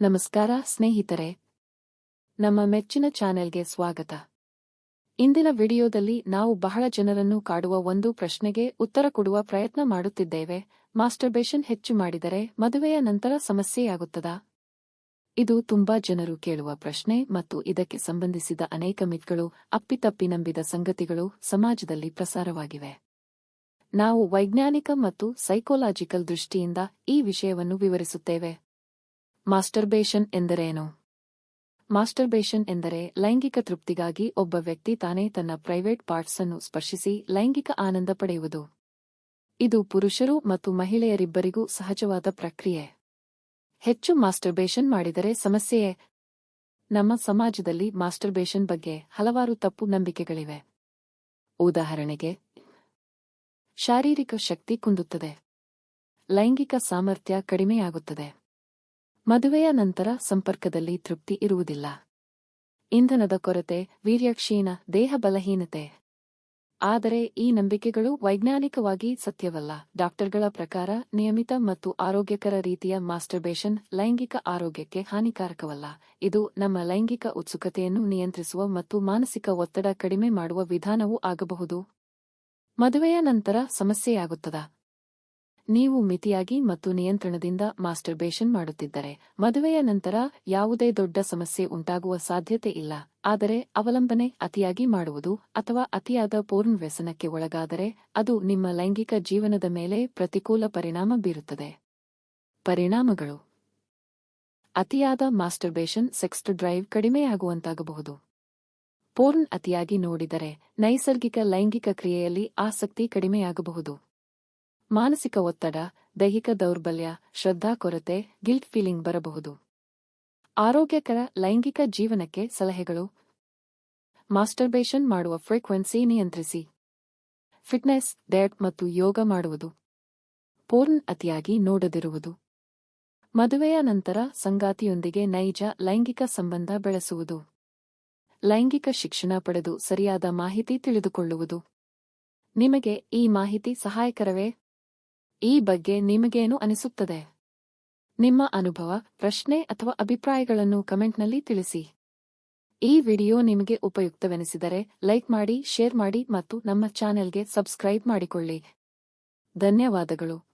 ನಮಸ್ಕಾರ ಸ್ನೇಹಿತರೆ. ನಮ್ಮ ಮೆಚ್ಚಿನ ಚಾನೆಲ್ಗೆ ಸ್ವಾಗತ. ಇಂದಿನ ವಿಡಿಯೋದಲ್ಲಿ ನಾವು ಬಹಳ ಜನರನ್ನು ಕಾಡುವ ಒಂದು ಪ್ರಶ್ನೆಗೆ ಉತ್ತರ ಕೊಡುವ ಪ್ರಯತ್ನ ಮಾಡುತ್ತಿದ್ದೇವೆ. ಮಾಸ್ಟರ್ಬೇಷನ್ ಹೆಚ್ಚು ಮಾಡಿದರೆ ಮದುವೆಯ ನಂತರ ಸಮಸ್ಯೆಯಾಗುತ್ತದಾ? ಇದು ತುಂಬಾ ಜನರು ಕೇಳುವ ಪ್ರಶ್ನೆ ಮತ್ತು ಇದಕ್ಕೆ ಸಂಬಂಧಿಸಿದ ಅನೇಕ ಮಿತ್ಗಳು, ಅಪ್ಪಿತಪ್ಪಿ ನಂಬಿದ ಸಂಗತಿಗಳು ಸಮಾಜದಲ್ಲಿ ಪ್ರಸಾರವಾಗಿವೆ. ನಾವು ವೈಜ್ಞಾನಿಕ ಮತ್ತು ಸೈಕೋಲಾಜಿಕಲ್ ದೃಷ್ಟಿಯಿಂದ ಈ ವಿಷಯವನ್ನು ವಿವರಿಸುತ್ತೇವೆ. ಮಾಸ್ಟರ್ಬೇಷನ್ ಎಂದರೇನು? ಮಾಸ್ಟರ್ಬೇಷನ್ ಎಂದರೆ ಲೈಂಗಿಕ ತೃಪ್ತಿಗಾಗಿ ಒಬ್ಬ ವ್ಯಕ್ತಿ ತಾನೇ ತನ್ನ ಪ್ರೈವೇಟ್ ಪಾರ್ಟ್ಸ್ ಅನ್ನು ಸ್ಪರ್ಶಿಸಿ ಲೈಂಗಿಕ ಆನಂದ ಪಡೆಯುವುದು. ಇದು ಪುರುಷರು ಮತ್ತು ಮಹಿಳೆಯರಿಬ್ಬರಿಗೂ ಸಹಜವಾದ ಪ್ರಕ್ರಿಯೆ. ಹೆಚ್ಚು ಮಾಸ್ಟರ್ಬೇಷನ್ ಮಾಡಿದರೆ ಸಮಸ್ಯೆಯೇ? ನಮ್ಮ ಸಮಾಜದಲ್ಲಿ ಮಾಸ್ಟರ್ಬೇಷನ್ ಬಗ್ಗೆ ಹಲವಾರು ತಪ್ಪು ನಂಬಿಕೆಗಳಿವೆ. ಉದಾಹರಣೆಗೆ, ಶಾರೀರಿಕ ಶಕ್ತಿ ಕುಂದುತ್ತದೆ. ಲೈಂಗಿಕ ಸಾಮರ್ಥ್ಯ ಕಡಿಮೆಯಾಗುತ್ತದೆ. ಮದುವೆಯ ನಂತರ ಸಂಪರ್ಕದಲ್ಲಿ ತೃಪ್ತಿ ಇರುವುದಿಲ್ಲ. ಇಂಧನದ ಕೊರತೆ, ವೀರ್ಯಕ್ಷೀಣ, ದೇಹ ಬಲಹೀನತೆ. ಆದರೆ ಈ ನಂಬಿಕೆಗಳು ವೈಜ್ಞಾನಿಕವಾಗಿ ಸತ್ಯವಲ್ಲ. ಡಾಕ್ಟರ್ಗಳ ಪ್ರಕಾರ ನಿಯಮಿತ ಮತ್ತು ಆರೋಗ್ಯಕರ ರೀತಿಯ ಮಾಸ್ಟರ್ಬೇಷನ್ ಲೈಂಗಿಕ ಆರೋಗ್ಯಕ್ಕೆ ಹಾನಿಕಾರಕವಲ್ಲ. ಇದು ನಮ್ಮ ಲೈಂಗಿಕ ಉತ್ಸುಕತೆಯನ್ನು ನಿಯಂತ್ರಿಸುವ ಮತ್ತು ಮಾನಸಿಕ ಒತ್ತಡ ಕಡಿಮೆ ಮಾಡುವ ವಿಧಾನವೂ ಆಗಬಹುದು. ಮದುವೆಯ ನಂತರ ಸಮಸ್ಯೆಯಾಗುತ್ತದಾ? ನೀವು ಮಿತಿಯಾಗಿ ಮತ್ತು ನಿಯಂತ್ರಣದಿಂದ ಮಾಸ್ಟರ್ಬೇಷನ್ ಮಾಡುತ್ತಿದ್ದರೆ, ಮದುವೆಯ ನಂತರ ಯಾವುದೇ ದೊಡ್ಡ ಸಮಸ್ಯೆ ಉಂಟಾಗುವ ಸಾಧ್ಯತೆ ಇಲ್ಲ. ಆದರೆ ಅವಲಂಬನೆ ಅತಿಯಾಗಿ ಮಾಡುವುದು ಅಥವಾ ಅತಿಯಾದ ಪೂರ್ಣ ವ್ಯಸನಕ್ಕೆ ಒಳಗಾದರೆ ಅದು ನಿಮ್ಮ ಲೈಂಗಿಕ ಜೀವನದ ಮೇಲೆ ಪ್ರತಿಕೂಲ ಪರಿಣಾಮ ಬೀರುತ್ತದೆ. ಪರಿಣಾಮಗಳು. ಅತಿಯಾದ ಮಾಸ್ಟರ್ಬೇಷನ್ ಸೆಕ್ಸ್ ಡ್ರೈವ್ ಕಡಿಮೆಯಾಗುವಂತಾಗಬಹುದು. ಪೋರ್ನ್ ಅತಿಯಾಗಿ ನೋಡಿದರೆ ನೈಸರ್ಗಿಕ ಲೈಂಗಿಕ ಕ್ರಿಯೆಯಲ್ಲಿ ಆಸಕ್ತಿ ಕಡಿಮೆಯಾಗಬಹುದು. ಮಾನಸಿಕ ಒತ್ತಡ, ದೈಹಿಕ ದೌರ್ಬಲ್ಯ, ಶ್ರದ್ಧಾ ಕೊರತೆ ಗಿಲ್ಟ್ ಫೀಲಿಂಗ್ ಬರಬಹುದು. ಆರೋಗ್ಯಕರ ಲೈಂಗಿಕ ಜೀವನಕ್ಕೆ ಸಲಹೆಗಳು. ಮಾಸ್ಟರ್ಬೇಷನ್ ಮಾಡುವ ಫ್ರೀಕ್ವೆನ್ಸಿ ನಿಯಂತ್ರಿಸಿ. ಫಿಟ್ನೆಸ್ ಡಯಟ್ ಮತ್ತು ಯೋಗ ಮಾಡುವುದು. ಪೋರ್ನ್ ಅತಿಯಾಗಿ ನೋಡದಿರುವುದು. ಮದುವೆಯ ನಂತರ ಸಂಗಾತಿಯೊಂದಿಗೆ ನೈಜ ಲೈಂಗಿಕ ಸಂಬಂಧ ಬೆಳೆಸುವುದು. ಲೈಂಗಿಕ ಶಿಕ್ಷಣ ಪಡೆದು ಸರಿಯಾದ ಮಾಹಿತಿ ತಿಳಿದುಕೊಳ್ಳುವುದು. ನಿಮಗೆ ಈ ಮಾಹಿತಿ ಸಹಾಯಕರವೇ? ಈ ಬಗ್ಗೆ ನಿಮಗೇನು ಅನಿಸುತ್ತದೆ? ನಿಮ್ಮ ಅನುಭವ, ಪ್ರಶ್ನೆ ಅಥವಾ ಅಭಿಪ್ರಾಯಗಳನ್ನು ಕಮೆಂಟ್ನಲ್ಲಿ ತಿಳಿಸಿ. ಈ ವಿಡಿಯೋ ನಿಮಗೆ ಉಪಯುಕ್ತವೆನಿಸಿದರೆ ಲೈಕ್ ಮಾಡಿ, ಶೇರ್ ಮಾಡಿ ಮತ್ತು ನಮ್ಮ ಚಾನೆಲ್ಗೆ ಸಬ್ಸ್ಕ್ರೈಬ್ ಮಾಡಿಕೊಳ್ಳಿ. ಧನ್ಯವಾದಗಳು.